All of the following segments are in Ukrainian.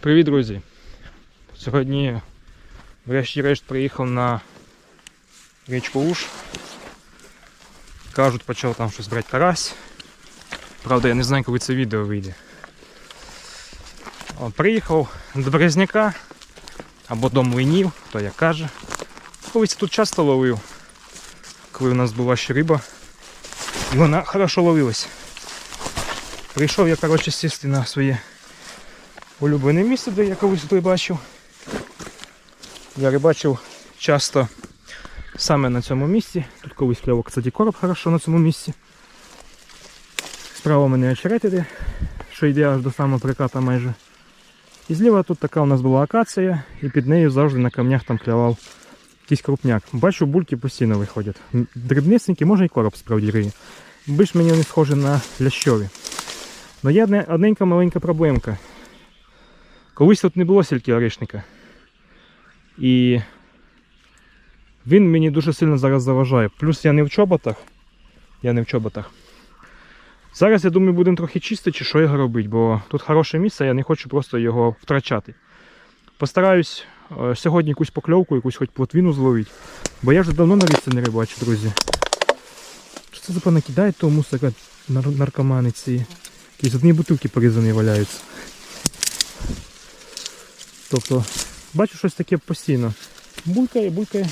Привіт, друзі! Сьогодні, врешті-решт, приїхав на річку Уж. Кажуть, почав там щось брати карась. Правда, я не знаю, коли це відео вийде. Приїхав до Березняка або до млинів, хто як каже. Колись тут часто ловив, коли у нас була ще риба. І вона хорошо ловилась. Прийшов я, коротше, сісти на своє улюблене місце, де я колись тут рибачив. Я рибачив часто саме на цьому місці. Тут колись кльовок, кстати, короб хорошо на цьому місці. Справа мене очерет що йде аж до самого приката майже. І зліва тут така у нас була акація, і під нею завжди на камнях там клявав якийсь крупняк. Бачу, бульки постійно виходять. М, Дрібнисенькі, може і короб справді риє. Більш мені вони схожі на лящові. Но є одненька маленька проблемка. Колись тут не було сільки орішника. І він мені дуже сильно зараз заважає. Плюс я не в чоботах. Я не в чоботах. Зараз, я думаю, будемо трохи чистити, чи що його робити, бо тут хороше місце, я не хочу просто його втрачати. Постараюсь е, сьогодні якусь покльовку, якусь хоч плотвіну зловити. Бо я вже давно на річці не рибачу, друзі. Що це за понакидають того мусора нар- наркомани ці? Якісь одні бутилки порізані валяються. Тобто, бачу щось таке постійно. Булькає, булькає.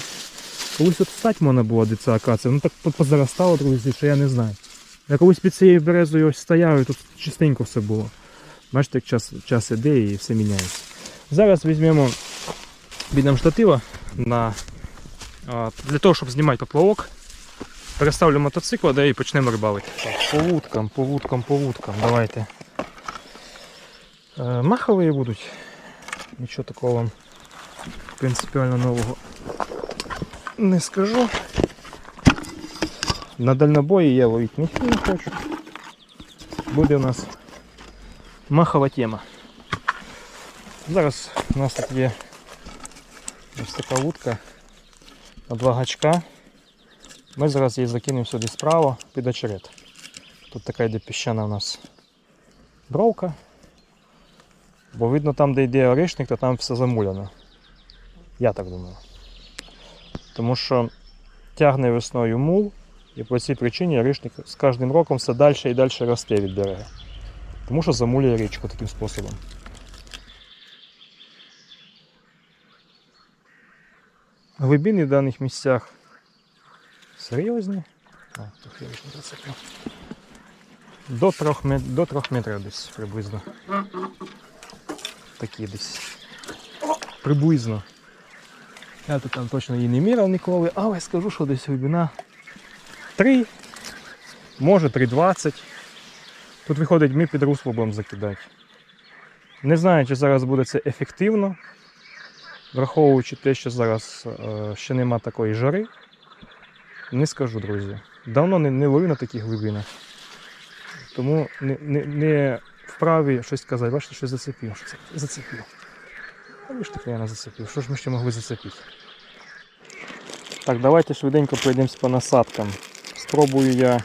Колись тут стать можна було, де ця акація. Ну так позаростало, друзі, що я не знаю. Я колись під цією березою ось стояв і тут чистенько все було. Бачите, як час, час іде і все міняється. Зараз візьмемо від нам штатива на, для того, щоб знімати поплавок. Переставлю мотоцикл, да і почнемо рибалити. Так, по вудкам, по вудкам, по вудкам. Давайте. Е, махові будуть. Нічого такого вам принципіально нового не скажу. На дальнобої я ловити ніхто не хочу. Буде у нас махова тема. Зараз у нас тут є ось така вудка на два гачка. Ми зараз її закинемо сюди справа під очерет. Тут така йде піщана у нас бровка. Бо видно там, де йде оришник, то там все замуляно. Я так думаю. Тому що тягне весною мул, і по цій причині оришник з кожним роком все далі і далі росте від берега. Тому що замулює річку таким способом. Глибини в даних місцях серйозні. Мет... до трьох метрів десь приблизно. Такі десь. Приблизно. Я тут там точно її не міряв ніколи, але скажу, що десь глибина 3, може 3,20. Тут виходить, ми під русло будемо закидати. Не знаю, чи зараз буде це ефективно, враховуючи те, що зараз е, ще нема такої жари. Не скажу, друзі. Давно не, не ловив на таких глибинах. Тому не, не, не вправі щось сказати. Бачите, щось зацепив. Що це? Зацепив. А ж таки я не зацепив. Що ж ми ще могли зацепити? Так, давайте швиденько пройдемось по насадкам. Спробую я е,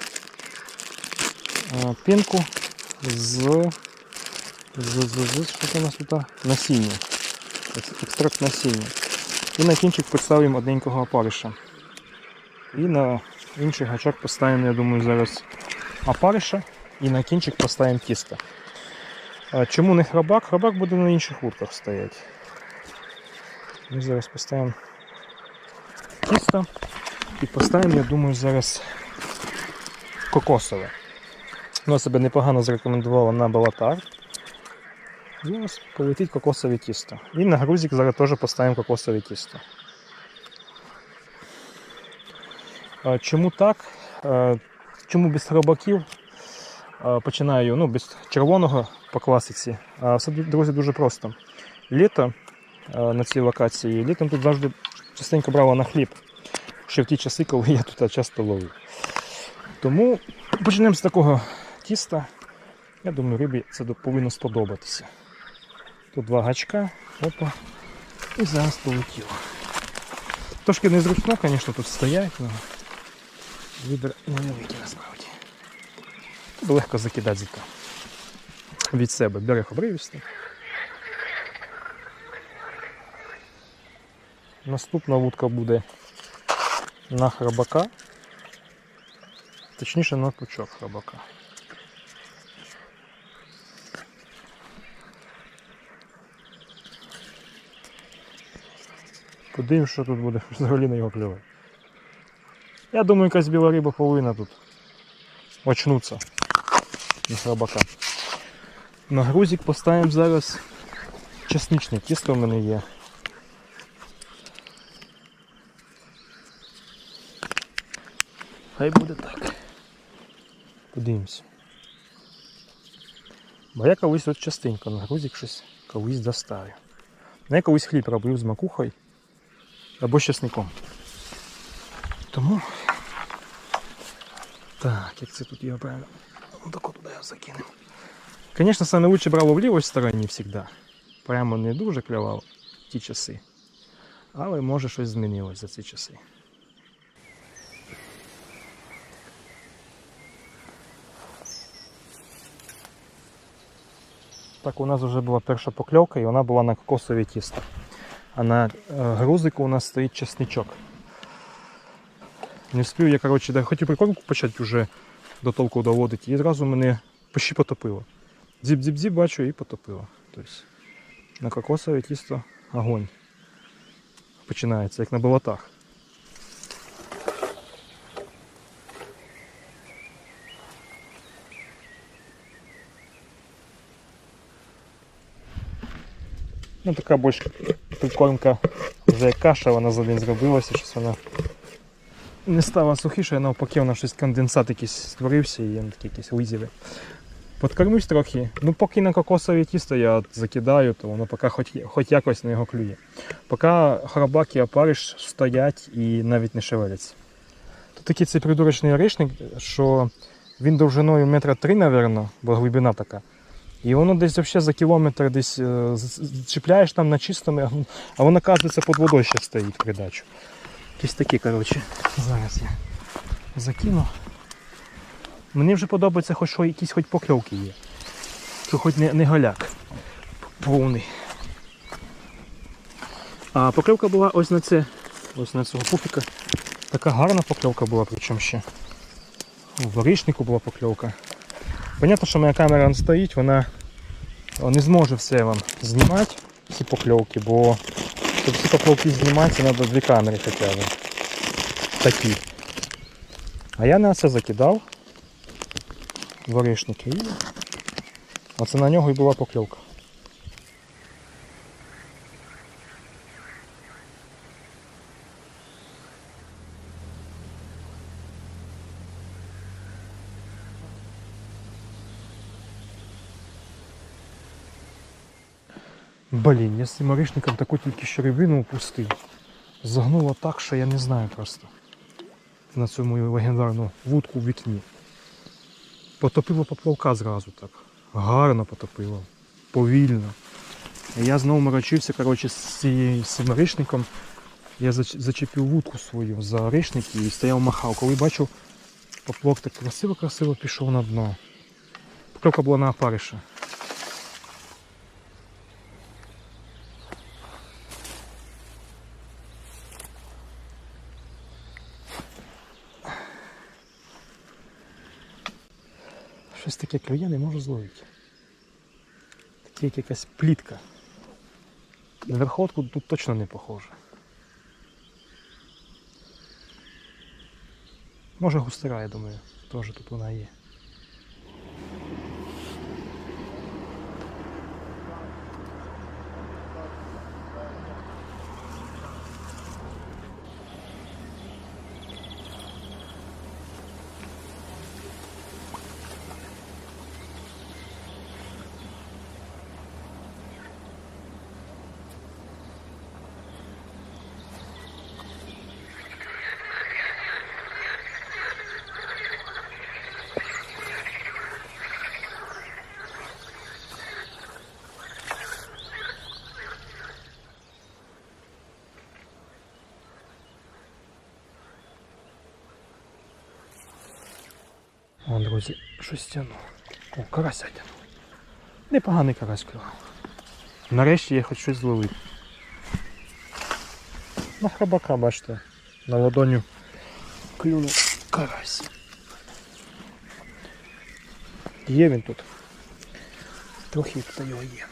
пінку з, з, з, з що у нас тут? Насіння. Екстракт насіння. І на кінчик підставимо одненького опариша. І на інший гачок поставимо, я думаю, зараз опариша і на кінчик поставимо тісто. Чому не храбак? Храбак буде на інших вудках стояти. Ми зараз поставимо тісто і поставимо, я думаю, зараз кокосове. Воно себе непогано зарекомендувало на балатар. Зараз полетить кокосове тісто. І на грузик зараз теж поставимо кокосове тісто. Чому так? Чому без хробаків? Е, Починаю ну, без червоного по класиці. А Все, друзі, дуже просто. Літо е, на цій локації, літом тут завжди частенько брала на хліб. Ще в ті часи, коли я тут часто ловив. Тому почнемо з такого тіста. Я думаю, рибі це повинно сподобатися. Тут два гачка, опа. І зараз полетіло. Трошки незручно, звісно, тут стоять, але вибір невеликий насправді легко закидати зітка від себе берег обривісти. Наступна вудка буде на храбака, точніше на пучок храбака. Подивимось, що тут буде взагалі на його клювати. Я думаю, якась біла риба повинна тут очнуться на храбака. На грузик поставимо зараз чесничне тісто в мене є. Хай буде так. Подивимось. Бо я колись от частенько на грузик щось колись доставив. Ну, Я колись хліб робив з макухою або з чесником. Тому. Так, як це тут його правильно. Закинемо. Звісно, саме лучше брало в лівій стороні завжди. Прямо не дуже клював в ті часи. Але може щось змінилось за ці часи. Так, у нас вже була перша покльовка і вона була на кокосові тісто. А на е, грузику у нас стоїть чесничок. Не встиг я, коротше, да, хотів прикормку почати вже до толку доводити, і зразу мене почти потопило. Зіп-зіп-зіп бачу і потопило. Тобто на кокосове тісто огонь. Починається, як на болотах. Ну така більш прикормка вже як каша, вона за день зробилася, щось вона не стала сухіша, а навпаки вона щось конденсат якийсь створився і він такі якісь визіви. Подкормився трохи. Ну поки на кокосове тісто я закидаю, то воно поки хоч, хоч якось на його клює. Поки храбак і опариш стоять і навіть не шевеляться. Тут такий цей придурочний орешник, що він довжиною метра три, мабуть, бо глибина така. І воно десь взагалі за кілометр десь е, чіпляєш там на чистому, а воно, оказується, під водою ще стоїть придачу. Якісь такі, коротше. Зараз я закину. Мені вже подобається, хоч що якісь хоч покльовки є. То хоч не, не голяк повний. А покльовка була ось на це, ось на цього пуфіка. Така гарна покльовка була, причому ще. В ворічнику була покльовка. Понятно, що моя камера стоїть, вона не зможе все вам знімати, всі покльовки, бо щоб всі покльовки знімати, треба дві камери хоча б. Такі. А я на це закидав воришники і оце на нього і була покльовка. Блін, я з цим орішником таку тільки що рибину упустив. Загнуло так, що я не знаю просто. На цю мою легендарну вудку в вікні. Потопило поплавка зразу так. Гарно потопило. Повільно. Я знову морочився коротше, з, цим ричником. Я зач- зачепив вудку свою за орішник і стояв махав. Коли бачив, поплавок так красиво-красиво пішов на дно. Покльовка була на опариша. Таке клює не можу зловити. Таке як якась плітка. На верховку тут точно не похоже. Може густера, я думаю, теж тут вона є. О, друзі, щось тягну. О, карася тягну. Непоганий карась клював. Нарешті я хоч щось зловив. На храбака, бачите, на ладоню клюнув карась. Є він тут. Трохи тут його є.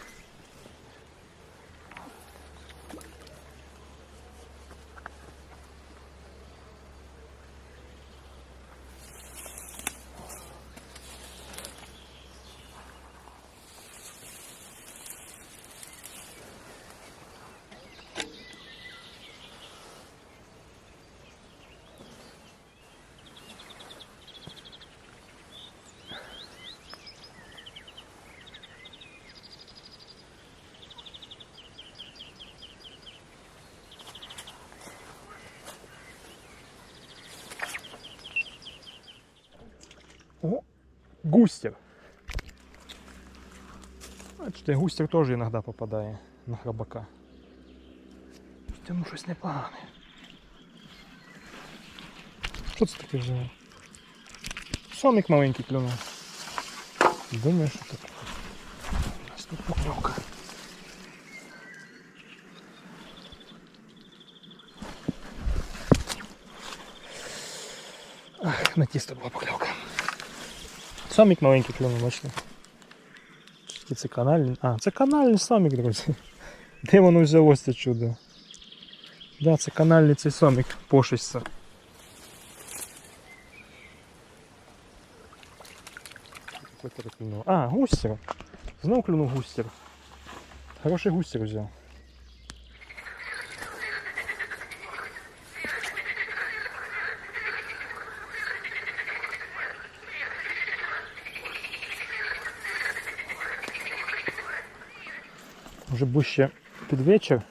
густер. Бачите, густер теж іноді попадає на храбака. Слухайте, ну щось непогане. Що це таке вже? Сомик маленький клюнув. Думаю, що таке. У нас тут покльовка. Ах, на тісто була покльовка. Сомик маленький клюнув, бачите. Чи це канальний? А, це канальний сомик, друзі. Де воно взялося це чудо? Да, це канальний цей сомик пошисться. А, густер. Знову клюнув густер. Хороший густер взяв. Вже ближче під вечір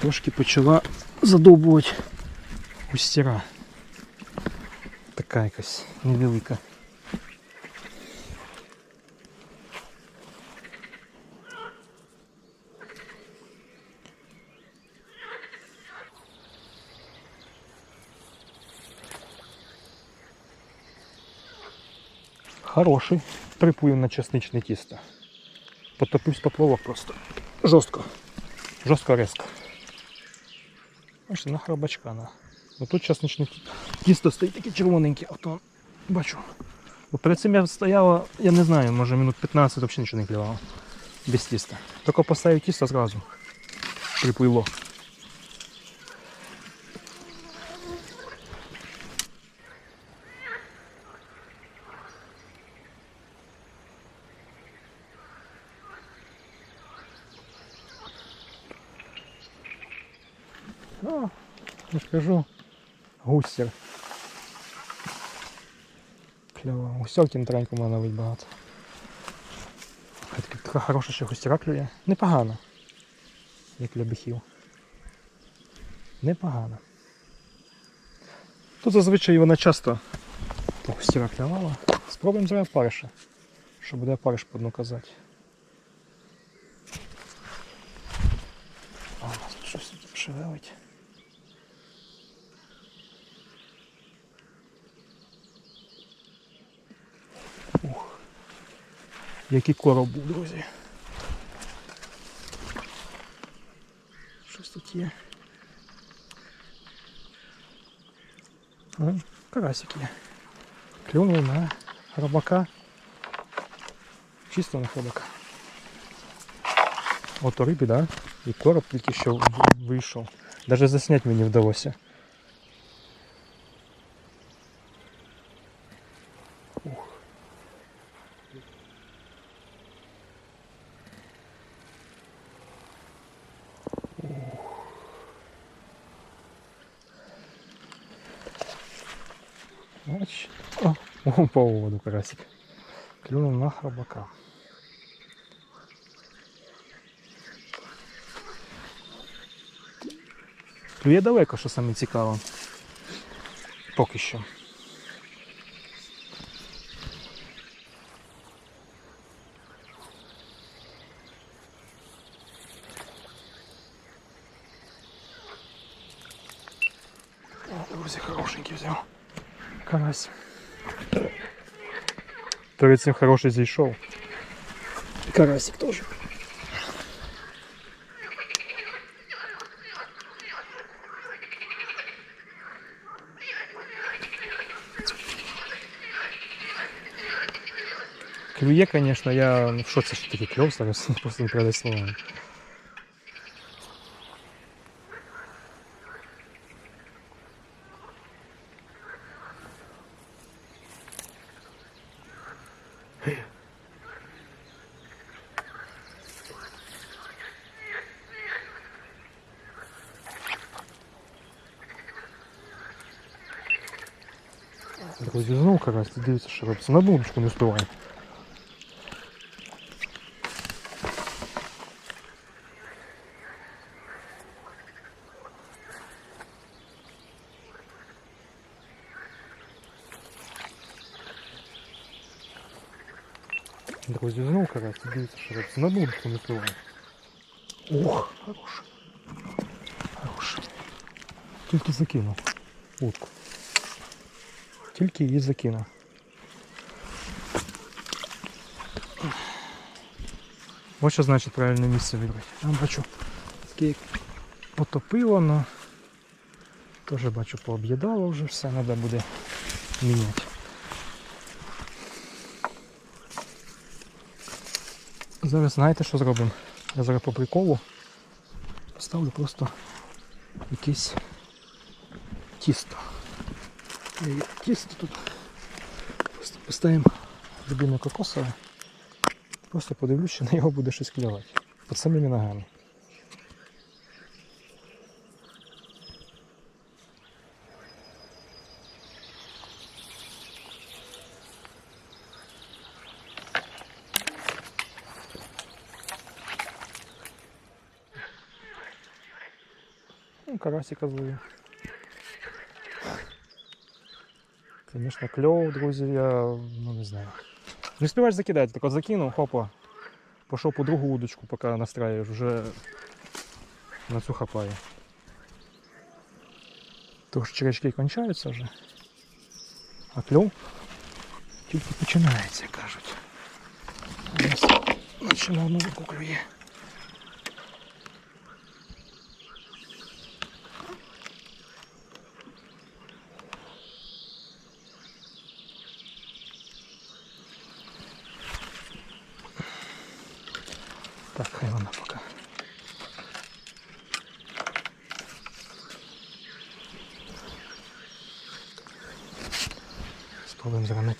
трошки почала задовбувати густіра. Така якась невелика. Хороший. Приплив на чесничне тісто. Потопився поплавок просто. Жорстко. Жорстко резко. Бачите, на храбачка. На. Ну тут сейчас начнут тісто стоїть таке червоненьке, а то бачу. Бо перед цим я стояла, я не знаю, може минут 15 взагалі нічого не клювало. Без тіста. Тільки поставив тісто зразу. Приплило. О, я ж кажу, густер. Кльово. Густерки на тараньку можна ловити багато. Така хороша ще густера клює. Непогано. Як для бихів. Непогано. Тут зазвичай вона часто по густера клювала. Спробуємо зараз париша. Що буде париш по дну казати. Тут щось тут шевелить. Який короб був, друзі. Щось тут є. О, карасик є. Клюнув на рибака. Чисто на хробака. Ото риби, да? І короб тільки що вийшов. Даже заснять мені вдалося. О, о, по воду карасик. Клюнув на хробака. Клює далеко, що саме цікаво. Поки що. карась. Перед цим хороший зійшов. Карасик тоже. Клюе, конечно, я ну, в шоке, что такие клёв просто не передать словами. знову карась, дивіться, що робиться. На булочку не встигає. Друзі, знову карась, дивіться, що робиться. На булочку не встигає. Ох, хорош. Хорош. Тільки закинув утку. Тільки її закинув. Ось що значить правильне місце вибрати. Там бачу, таке потопило, але теж бачу пооб'їдало вже все, треба буде міняти. Зараз знаєте, що зробимо? Я зараз по приколу поставлю просто якесь тісто. І тісто тут поставимо любиме кокосове. Просто подивлюсь, що на його буде щось клювати. Під самими ногами. Карасика зловив. Звісно, кльов, друзі, я ну не знаю. Не співаєш закидати, так от закинув, хопа. Пішов по другу удочку, поки настраюєш, вже на цю хапає. Тож черечки кончаються вже. А кльов тільки починається, кажуть. Починав музику клює.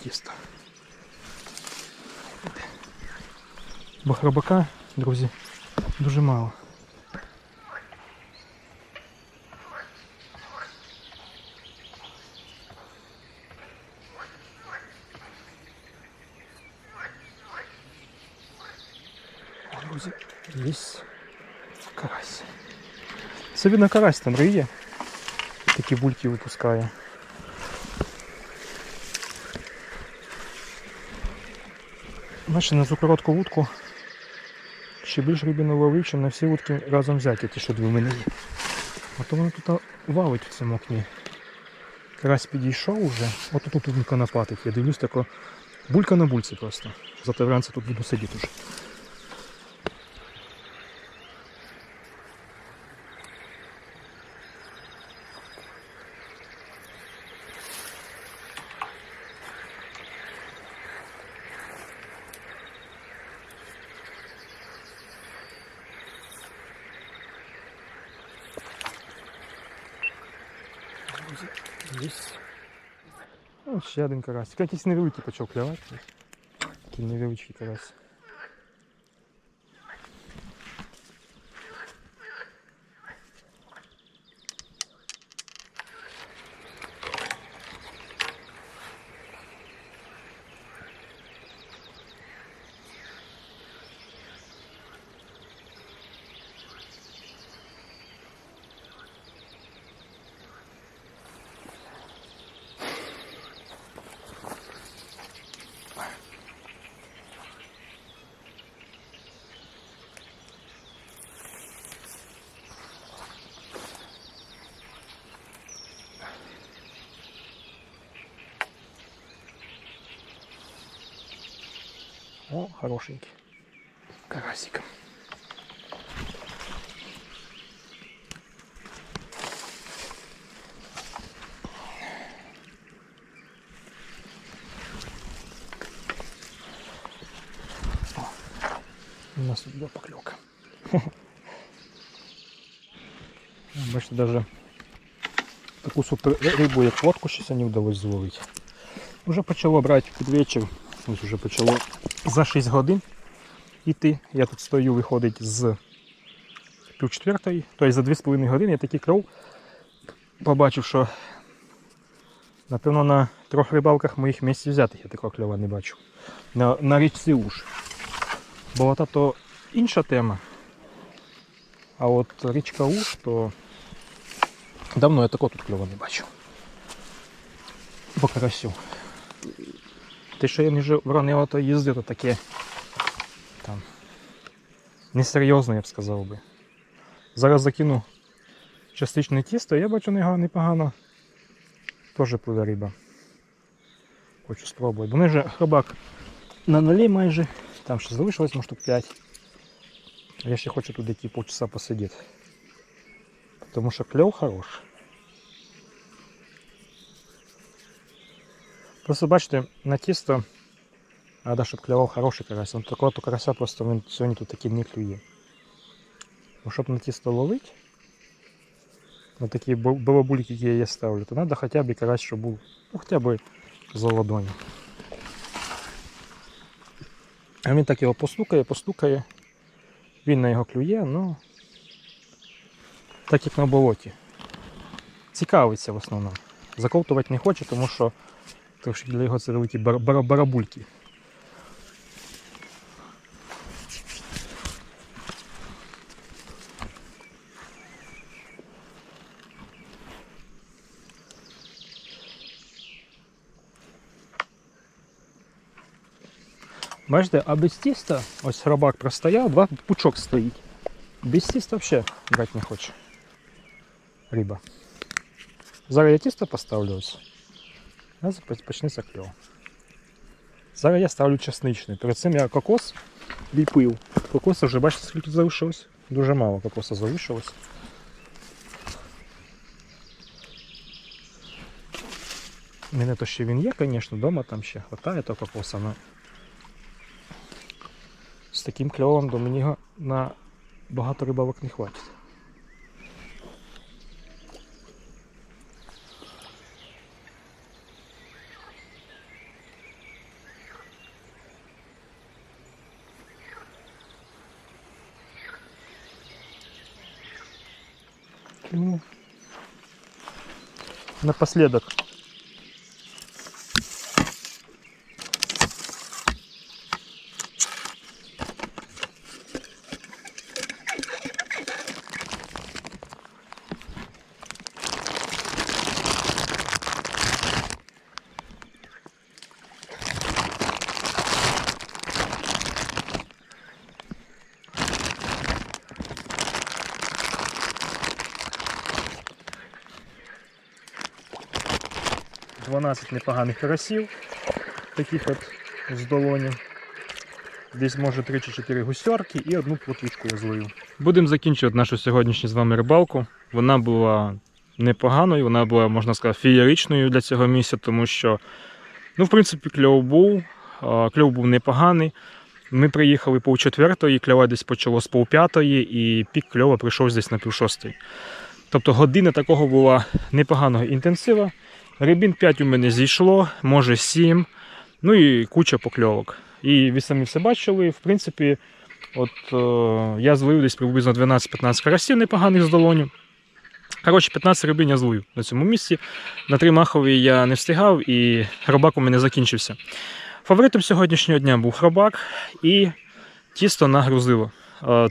Спробуємо зараз на тісто. Бо хробака, друзі, дуже мало. Друзі, є карась. Це видно карась там риє. Такі бульки випускає. Бачите, на цю коротку вудку ще більш рибину ловив, чим на всі вудки разом взяті, ті, що дві в мене є. А то воно тут валить в цьому окні. Карась підійшов уже, от тут він конопатить. Я дивлюсь тако булька на бульці просто. Зате вранці тут буду сидіти уже. Есть. Ще один карась. Якийсь невеликий почав клявати. Такий невеличкий карась. О, хорошенький. Карасик. У нас тут була покльовка. Бачите, навіть таку супер рибу, як водку, ще сьогодні вдалося зловити. Уже почало брати під вечір. Ось вже почало за 6 годин йти. Я тут стою, виходить з пів тобто за 2,5 години я такий кров побачив, що напевно на трьох рибалках моїх місць взятих я такого кльова не бачу. На, на річці уж. Болота то інша тема. А от річка Уж, то давно я такого тут кльова не бачив. По карасю. Те, що я між Воронева то їздив, то таке там несерйозно, я б сказав би. Зараз закину частичне тісто, я бачу него непогано. Теж пливе риба. Хочу спробувати. Бо мене вже хробак на нулі майже. Там ще залишилось, може штук 5. Я ще хочу тут які полчаса посидіти. Тому що кльов хорош. Просто бачите, на тісто треба, щоб клював хороший карась. Он такого то карася просто він сьогодні тут такий не клює. Бо щоб на тісто ловити, на такі балабульки, які я ставлю, то треба хоча б карась, щоб був ну, хоча б за ладонь. А він так його постукає, постукає. Він на його клює, ну так як на болоті. Цікавиться в основному. Заковтувати не хоче, тому що трошки для його це бар- барабульки. Бачите, а без тіста, ось рабак простояв, два пучок стоїть. Без тіста взагалі брати не хоче. Риба. Зараз я тісто поставлю ось. Зараз почнеться кльов. Зараз я ставлю чесничний. Перед цим я кокос ліпив. Кокоса вже бачите, скільки залишилось? Дуже мало кокоса залишилось. Мене то ще він є, звісно, вдома там ще хватає того кокоса, але з таким кльовом до мені на багато рибалок не хватить. Ну, напоследок. Дванадцять непоганих карасів, таких от з долоні. Десь може 3 чи 4 гусьорки і одну плотвичку я зловив. Будемо закінчувати нашу сьогоднішню з вами рибалку. Вона була непоганою, вона була, можна сказати, феєричною для цього місця, тому що, ну, в принципі, кльов був, кльов був непоганий. Ми приїхали пол четвертої, кльова десь почало з п'ятої, і пік кльова прийшов десь на пів шостої. Тобто година такого була непоганого інтенсива. Рибін 5 у мене зійшло, може 7, ну і куча покльовок. І ви самі все бачили, в принципі, от е, я зловив десь приблизно 12-15 карасів непоганих з долоню. Коротше, 15 рибин я зловив на цьому місці. На три махові я не встигав і хробак у мене закінчився. Фаворитом сьогоднішнього дня був хробак і тісто на грузило. Е,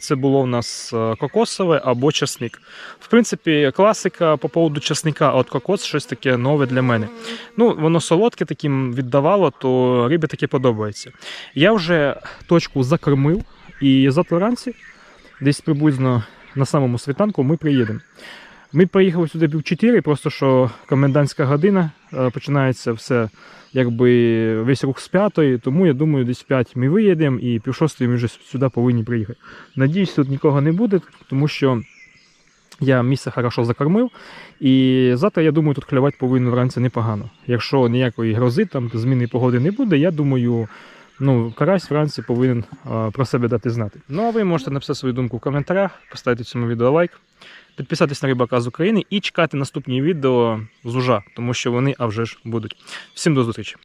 Це було у нас е, кокосове або часник. В принципі, класика по поводу часника, от кокос щось таке нове для мене. Ну, воно солодке таким віддавало, то рибі таке подобається. Я вже точку закормив, і завтра вранці, десь приблизно на самому світанку, ми приїдемо. Ми приїхали сюди пів 4, просто що комендантська година, е, починається все, якби весь рух з п'ятої, тому я думаю, десь 5 ми виїдемо і пів шостої ми вже сюди повинні приїхати. Надіюсь, тут нікого не буде, тому що я місце хорошо закормив. І завтра, я думаю, тут клювати повинно вранці непогано. Якщо ніякої грози, там зміни погоди не буде, я думаю, Ну, карась вранці повинен а, про себе дати знати. Ну а ви можете написати свою думку в коментарях, поставити цьому відео лайк, підписатись на Рибака з України і чекати наступні відео з ужа, тому що вони а вже ж будуть. Всім до зустрічі!